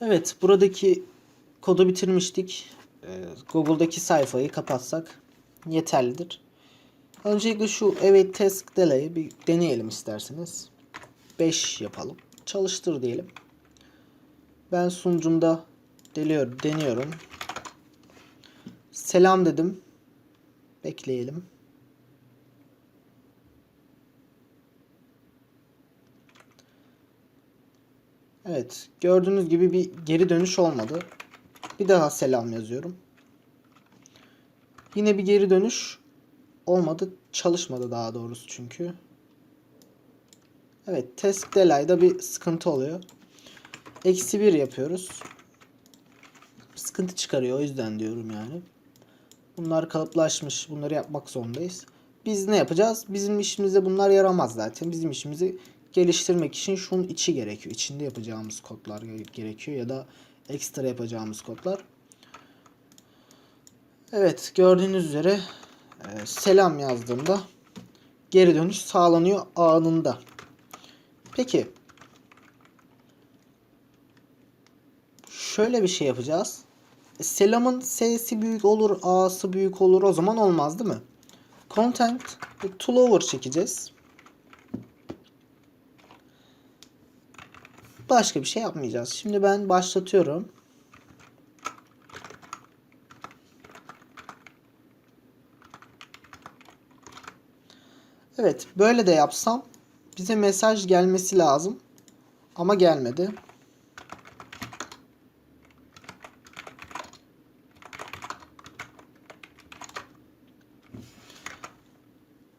Evet, buradaki kodu bitirmiştik. Ee, Google'daki sayfayı kapatsak yeterlidir. Öncelikle şu evet task delay'i bir deneyelim isterseniz. 5 yapalım. Çalıştır diyelim. Ben sunucumda deliyor, deniyorum. Selam dedim. Bekleyelim. Evet, gördüğünüz gibi bir geri dönüş olmadı. Bir daha selam yazıyorum. Yine bir geri dönüş olmadı. Çalışmadı daha doğrusu çünkü. Evet, test delay'da bir sıkıntı oluyor. Eksi 1 yapıyoruz. Sıkıntı çıkarıyor o yüzden diyorum yani. Bunlar kalıplaşmış. Bunları yapmak zorundayız. Biz ne yapacağız? Bizim işimize bunlar yaramaz zaten. Bizim işimizi geliştirmek için şunun içi gerekiyor. İçinde yapacağımız kodlar gerekiyor ya da ekstra yapacağımız kodlar. Evet gördüğünüz üzere e, selam yazdığımda geri dönüş sağlanıyor anında. Peki şöyle bir şey yapacağız. E, Selamın S'si büyük olur, A'sı büyük olur. O zaman olmaz değil mi? Content lower çekeceğiz. Başka bir şey yapmayacağız. Şimdi ben başlatıyorum. Evet, böyle de yapsam bize mesaj gelmesi lazım. Ama gelmedi.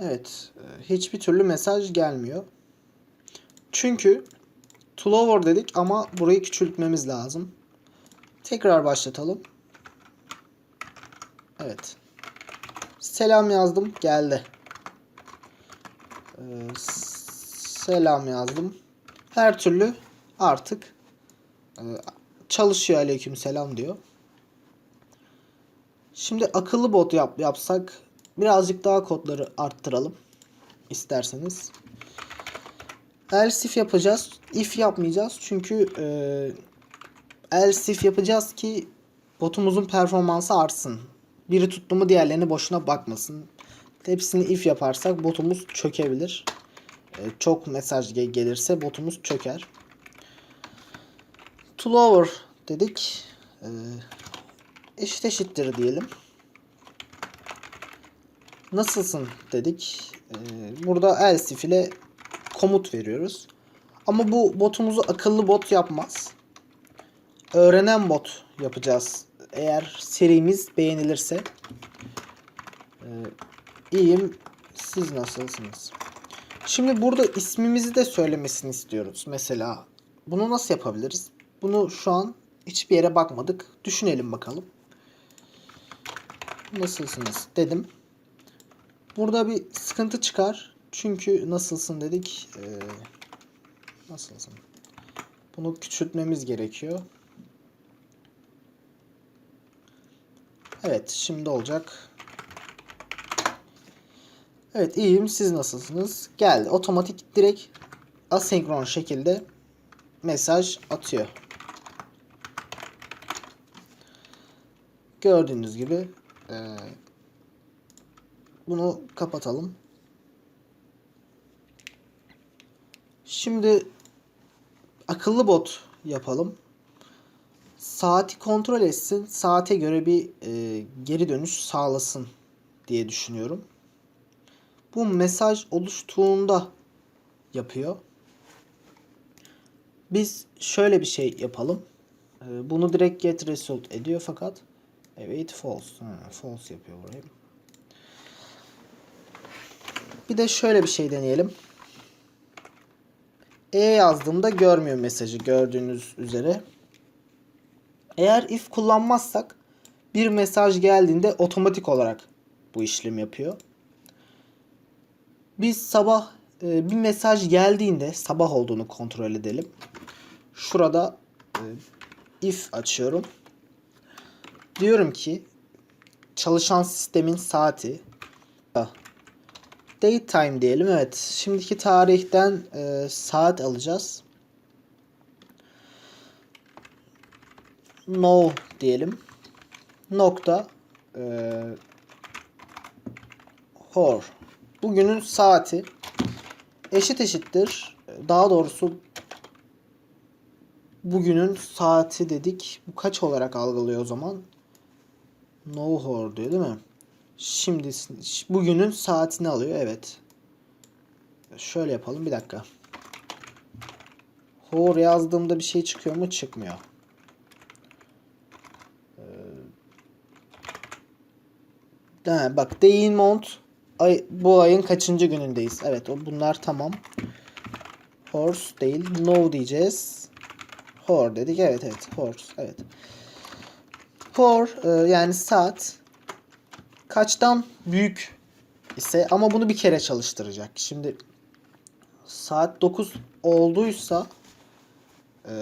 Evet, hiçbir türlü mesaj gelmiyor. Çünkü to lower dedik ama burayı küçültmemiz lazım. Tekrar başlatalım. Evet. Selam yazdım, geldi. Ee, selam yazdım. Her türlü artık e, çalışıyor aleyküm selam diyor. Şimdi akıllı bot yap, yapsak birazcık daha kodları arttıralım isterseniz. Else if yapacağız. If yapmayacağız. Çünkü e, else if yapacağız ki botumuzun performansı artsın. Biri tuttu mu diğerlerini boşuna bakmasın. Hepsini if yaparsak botumuz çökebilir. E, çok mesaj ge- gelirse botumuz çöker. To lower dedik. E, eşit eşittir diyelim. Nasılsın dedik. E, burada else if ile komut veriyoruz. Ama bu botumuzu akıllı bot yapmaz. Öğrenen bot yapacağız. Eğer serimiz beğenilirse. Ee, iyiyim. Siz nasılsınız? Şimdi burada ismimizi de söylemesini istiyoruz. Mesela bunu nasıl yapabiliriz? Bunu şu an hiçbir yere bakmadık. Düşünelim bakalım. Nasılsınız dedim. Burada bir sıkıntı çıkar. Çünkü nasılsın dedik. Ee, nasılsın? Bunu küçültmemiz gerekiyor. Evet şimdi olacak. Evet iyiyim siz nasılsınız? Geldi. Otomatik direkt asenkron şekilde mesaj atıyor. Gördüğünüz gibi e, bunu kapatalım. Şimdi akıllı bot yapalım. Saati kontrol etsin. Saate göre bir e, geri dönüş sağlasın diye düşünüyorum. Bu mesaj oluştuğunda yapıyor. Biz şöyle bir şey yapalım. E, bunu direkt get result ediyor fakat evet false. Ha, false yapıyor burayı. Bir de şöyle bir şey deneyelim. E yazdığımda görmüyor mesajı gördüğünüz üzere. Eğer if kullanmazsak bir mesaj geldiğinde otomatik olarak bu işlem yapıyor. Biz sabah e, bir mesaj geldiğinde sabah olduğunu kontrol edelim. Şurada e, if açıyorum. Diyorum ki çalışan sistemin saati Daytime diyelim. Evet. Şimdiki tarihten e, saat alacağız. no diyelim. Nokta eee hor. Bugünün saati eşit eşittir. Daha doğrusu bugünün saati dedik. Bu kaç olarak algılıyor o zaman? No hor diyor değil mi? Şimdi bugünün saatini alıyor. Evet. Şöyle yapalım bir dakika. Hor yazdığımda bir şey çıkıyor mu? Çıkmıyor. Ee, ha, bak Deimont ay, bu ayın kaçıncı günündeyiz? Evet o bunlar tamam. Horse değil. No diyeceğiz. Hor dedik. Evet evet. Horse. Evet. Hor e, yani saat kaçtan büyük ise ama bunu bir kere çalıştıracak. Şimdi saat 9 olduysa ee,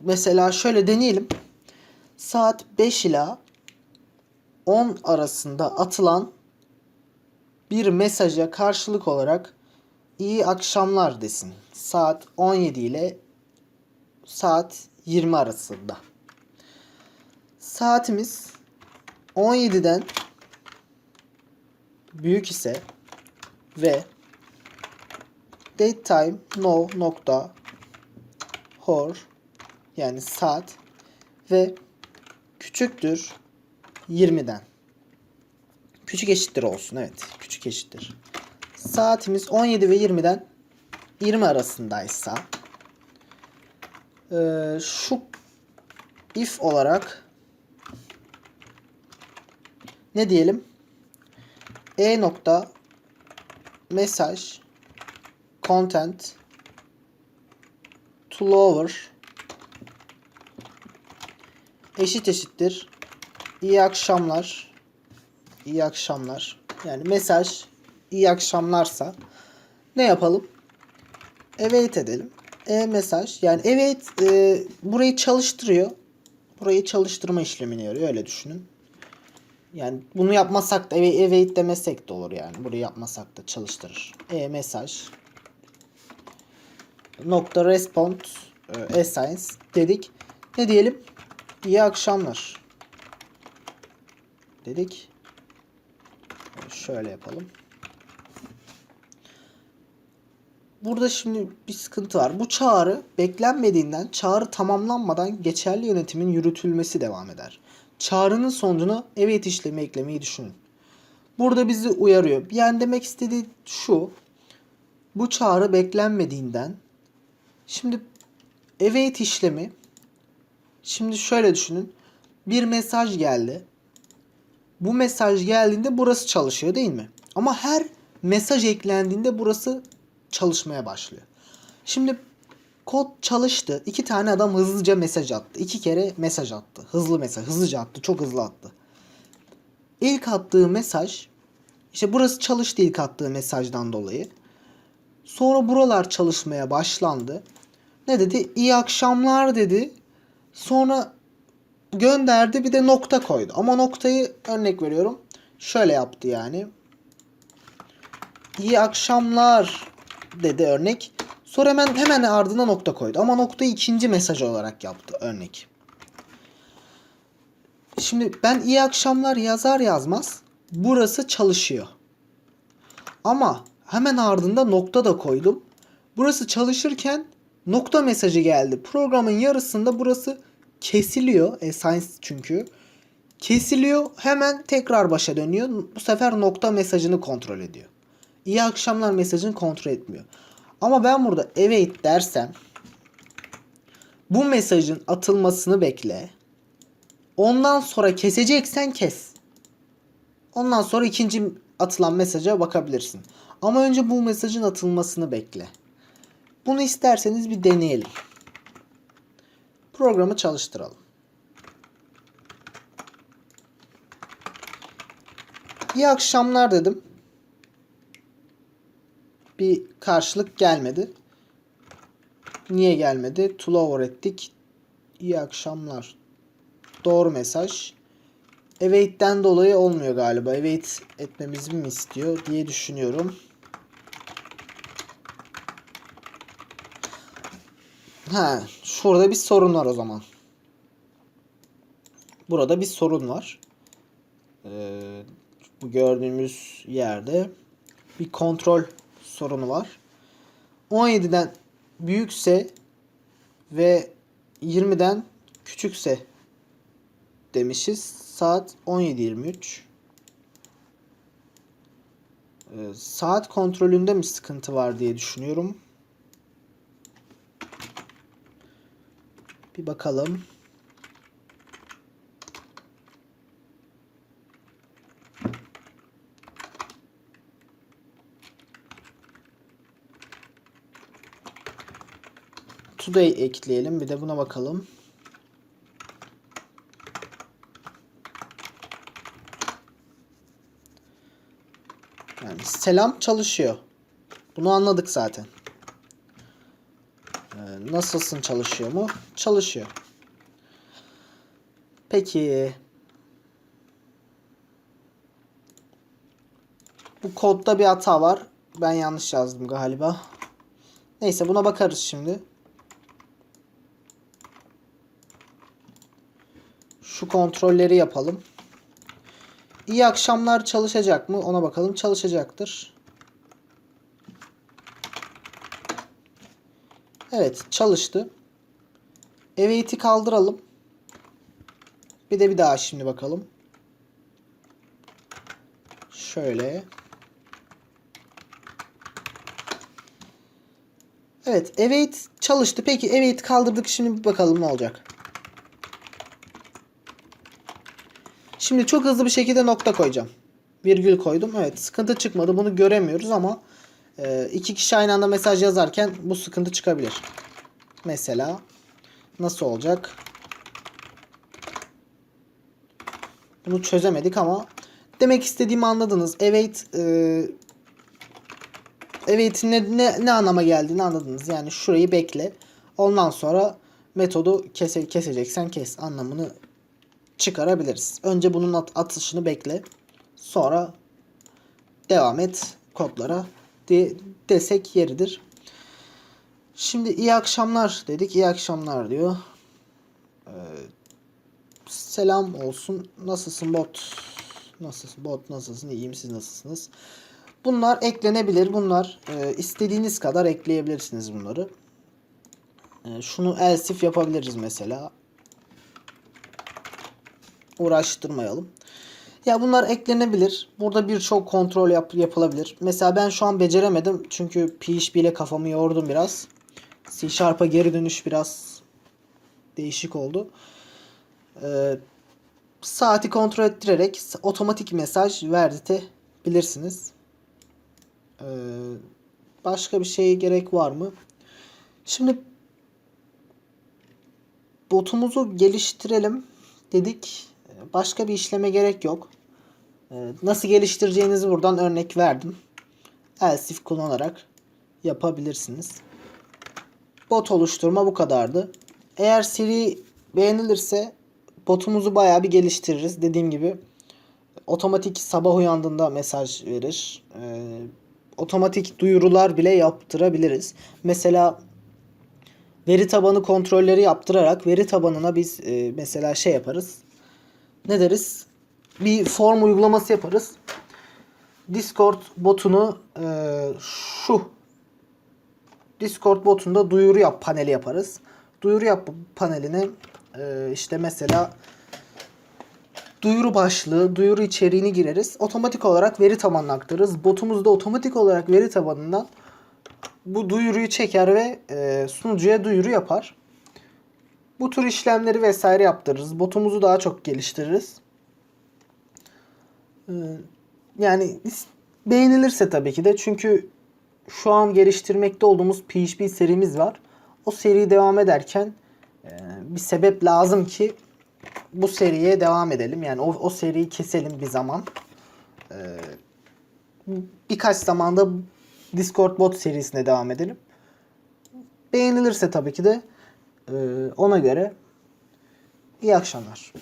mesela şöyle deneyelim. Saat 5 ila 10 arasında atılan bir mesaja karşılık olarak iyi akşamlar desin. Saat 17 ile saat 20 arasında. Saatimiz 17'den büyük ise ve date time no nokta hor yani saat ve küçüktür 20'den. Küçük eşittir olsun. Evet. Küçük eşittir. Saatimiz 17 ve 20'den 20 arasındaysa e, şu if olarak ne diyelim? E nokta mesaj content to lower eşit eşittir. İyi akşamlar. İyi akşamlar. Yani mesaj iyi akşamlarsa ne yapalım? Evet edelim. E mesaj yani evet e, burayı çalıştırıyor. Burayı çalıştırma işlemini yarıyor öyle düşünün yani bunu yapmasak da evet demesek de olur yani burayı yapmasak da çalıştırır e mesaj nokta respond e, assigns dedik ne diyelim İyi akşamlar. Dedik. Şöyle yapalım. Burada şimdi bir sıkıntı var. Bu çağrı beklenmediğinden çağrı tamamlanmadan geçerli yönetimin yürütülmesi devam eder. Çağrının sonucunu evet işlemi eklemeyi düşünün. Burada bizi uyarıyor. Yani demek istediği şu. Bu çağrı beklenmediğinden şimdi evet işlemi Şimdi şöyle düşünün. Bir mesaj geldi. Bu mesaj geldiğinde burası çalışıyor değil mi? Ama her mesaj eklendiğinde burası çalışmaya başlıyor. Şimdi kod çalıştı. İki tane adam hızlıca mesaj attı. İki kere mesaj attı. Hızlı mesaj. Hızlıca attı. Çok hızlı attı. İlk attığı mesaj işte burası çalıştı ilk attığı mesajdan dolayı. Sonra buralar çalışmaya başlandı. Ne dedi? İyi akşamlar dedi. Sonra gönderdi bir de nokta koydu. Ama noktayı örnek veriyorum. Şöyle yaptı yani. İyi akşamlar dedi örnek. Sonra hemen hemen ardına nokta koydu. Ama noktayı ikinci mesaj olarak yaptı örnek. Şimdi ben iyi akşamlar yazar yazmaz burası çalışıyor. Ama hemen ardında nokta da koydum. Burası çalışırken nokta mesajı geldi. Programın yarısında burası kesiliyor. E, science çünkü. Kesiliyor. Hemen tekrar başa dönüyor. Bu sefer nokta mesajını kontrol ediyor. İyi akşamlar mesajını kontrol etmiyor. Ama ben burada evet dersem bu mesajın atılmasını bekle. Ondan sonra keseceksen kes. Ondan sonra ikinci atılan mesaja bakabilirsin. Ama önce bu mesajın atılmasını bekle. Bunu isterseniz bir deneyelim. Programı çalıştıralım. İyi akşamlar dedim. Bir karşılık gelmedi. Niye gelmedi? Tullover ettik. İyi akşamlar. Doğru mesaj. Await'ten dolayı olmuyor galiba. Await etmemizi mi istiyor diye düşünüyorum. Ha, şurada bir sorun var o zaman. Burada bir sorun var. Ee, bu gördüğümüz yerde bir kontrol sorunu var. 17'den büyükse ve 20'den küçükse demişiz. Saat 17.23. Ee, saat kontrolünde mi sıkıntı var diye düşünüyorum. Bir bakalım. Today ekleyelim. Bir de buna bakalım. Yani selam çalışıyor. Bunu anladık zaten. Ee, nasılsın çalışıyor mu? Çalışıyor. Peki. Bu kodda bir hata var. Ben yanlış yazdım galiba. Neyse buna bakarız şimdi. Şu kontrolleri yapalım. İyi akşamlar çalışacak mı? Ona bakalım. Çalışacaktır. Evet çalıştı. Evate'i kaldıralım. Bir de bir daha şimdi bakalım. Şöyle. Evet Evade çalıştı. Peki Evade kaldırdık. Şimdi bir bakalım ne olacak. Şimdi çok hızlı bir şekilde nokta koyacağım. Virgül koydum. Evet sıkıntı çıkmadı. Bunu göremiyoruz ama e, iki kişi aynı anda mesaj yazarken bu sıkıntı çıkabilir. Mesela nasıl olacak? Bunu çözemedik ama demek istediğimi anladınız. Evet e, evade'in ne, ne, ne anlama geldiğini anladınız. Yani şurayı bekle. Ondan sonra metodu kese, keseceksen kes anlamını çıkarabiliriz. Önce bunun at- atışını bekle. Sonra devam et kodlara diye desek yeridir. Şimdi iyi akşamlar dedik. İyi akşamlar diyor. Ee, selam olsun. Nasılsın bot? Nasılsın bot? Nasılsın? İyiyim siz nasılsınız? Bunlar eklenebilir. Bunlar e, istediğiniz kadar ekleyebilirsiniz bunları. E, şunu elsif yapabiliriz mesela uğraştırmayalım. Ya bunlar eklenebilir. Burada birçok kontrol yap yapılabilir. Mesela ben şu an beceremedim. Çünkü PHP ile kafamı yordum biraz. C Sharp'a geri dönüş biraz değişik oldu. Ee, saati kontrol ettirerek otomatik mesaj verdirtebilirsiniz. Ee, başka bir şeye gerek var mı? Şimdi botumuzu geliştirelim dedik. Başka bir işleme gerek yok. Ee, Nasıl geliştireceğinizi buradan örnek verdim. Elsif kullanarak yapabilirsiniz. Bot oluşturma bu kadardı. Eğer seri beğenilirse botumuzu bayağı bir geliştiririz. Dediğim gibi otomatik sabah uyandığında mesaj verir. Ee, otomatik duyurular bile yaptırabiliriz. Mesela veri tabanı kontrolleri yaptırarak veri tabanına biz e, mesela şey yaparız. Ne deriz? Bir form uygulaması yaparız. Discord botunu e, şu Discord botunda duyuru yap paneli yaparız. Duyuru yap paneline e, işte mesela duyuru başlığı, duyuru içeriğini gireriz. Otomatik olarak veri tabanına aktarırız. Botumuz da otomatik olarak veri tabanından bu duyuruyu çeker ve e, sunucuya duyuru yapar. Bu tür işlemleri vesaire yaptırırız. Botumuzu daha çok geliştiririz. Ee, yani beğenilirse tabii ki de çünkü şu an geliştirmekte olduğumuz PHP serimiz var. O seri devam ederken e, bir sebep lazım ki bu seriye devam edelim. Yani o, o seriyi keselim bir zaman. Ee, birkaç zamanda Discord bot serisine devam edelim. Beğenilirse tabii ki de ona göre iyi akşamlar.